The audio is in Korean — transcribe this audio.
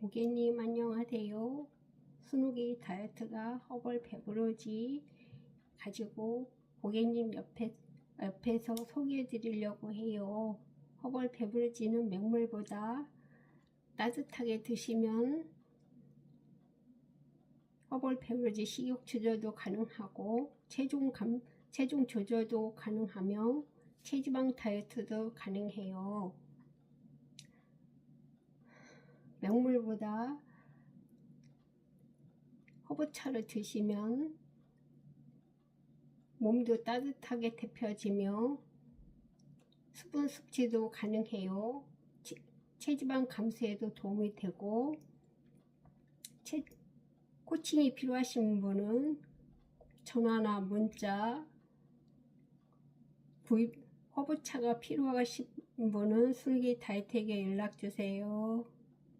고객님 안녕하세요. 스누기 다이어트가 허벌 배부르지 가지고 고객님 옆에, 옆에서 소개해 드리려고 해요. 허벌 배부르지는 맹물보다 따뜻하게 드시면 허벌 배부르지 식욕 조절도 가능하고 체중 감, 체중 조절도 가능하며 체지방 다이어트도 가능해요. 명물보다 허브차를 드시면 몸도 따뜻하게 데펴지며 수분 섭취도 가능해요. 체, 체지방 감소에도 도움이 되고 체, 코칭이 필요하신 분은 전화나 문자 구입 허브차가 필요하신 분은 술기 다이택에 연락 주세요.